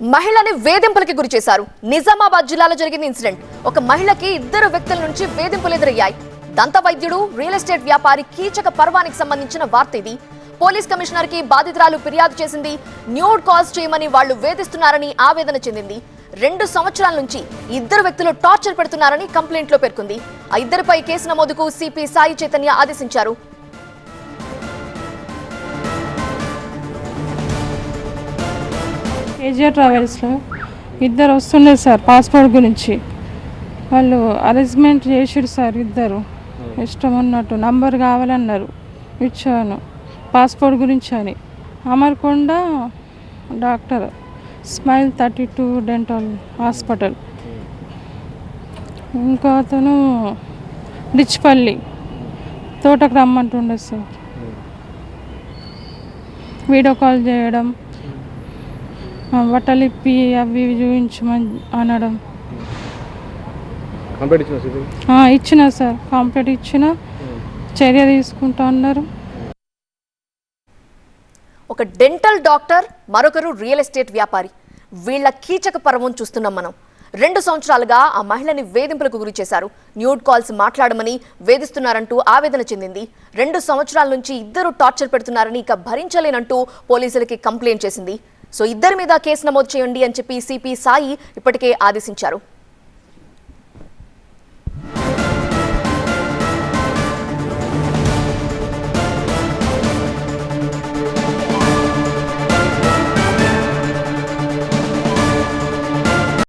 మహిళని వేధింపులకి గురి చేశారు. నిజామాబాద్ జిల్లాలో జరిగిన ఇన్సిడెంట్. ఒక మహిళకి ఇద్దరు వ్యక్తుల నుంచి వేధింపులు ఎదురయ్యాయి. దంత వైద్యుడు రియల్ ఎస్టేట్ వ్యాపారి కీచక పర్వానికి సంబంధించిన వార్త ఇది. పోలీస్ కమిషనర్కి బాధితురాలు ఫిర్యాదు చేసింది. న్యూడ్ కాల్స్ చేయమని వాళ్ళు వేధిస్తున్నారని ఆవేదన చెందింది. రెండు సంవత్సరాల నుంచి ఇద్దరు వ్యక్తులు టార్చర్ పెడుతున్నారని కంప్లైంట్లో పేర్కొంది. ఆ ఇద్దరిపై కేసు నమోదుకు సిపి సాయి చైతన్య ఆదేశించారు. కేజీఆర్ ట్రావెల్స్లో ఇద్దరు వస్తుండే సార్ పాస్పోర్ట్ గురించి. వాళ్ళు అరేంజ్మెంట్ చేసిరు సార్ ఇద్దరు. ఇష్టం ఉన్నట్టు నంబర్ కావాలన్నారు ఇచ్చాను. పాస్పోర్ట్ గురించి అని. Amarkonda doctor smile thirty two dental hospital. ఇంకో అతను డిచ్పల్లి తోటకు రమ్మంటుండే సార్. వీడియో కాల్ చేయడం బట్టలిప్పి అవి ఇవి చూపించమని అనడం. ఇచ్చిన సార్. కంప్లీట్ ఇచ్చిన చర్య తీసుకుంటా అన్నారు. ఒక డెంటల్ డాక్టర్ మరొకరు రియల్ ఎస్టేట్ వ్యాపారి. వీళ్ళ కీచక పర్వం చూస్తున్నాం మనం. రెండు సంవత్సరాలుగా ఆ మహిళని వేధింపులకు గురి చేశారు. న్యూడ్ కాల్స్ మాట్లాడమని వేధిస్తున్నారంటూ ఆవేదన చెందింది. రెండు సంవత్సరాల నుంచి ఇద్దరు టార్చర్ పెడుతున్నారని ఇక భరించలేనంటూ పోలీసులకి కంప్లైంట్ చేసింది. సో ఇద్దరి మీద కేసు నమోదు చేయండి అని చెప్పి సిపి సాయి ఇప్పటికే ఆదేశించారు.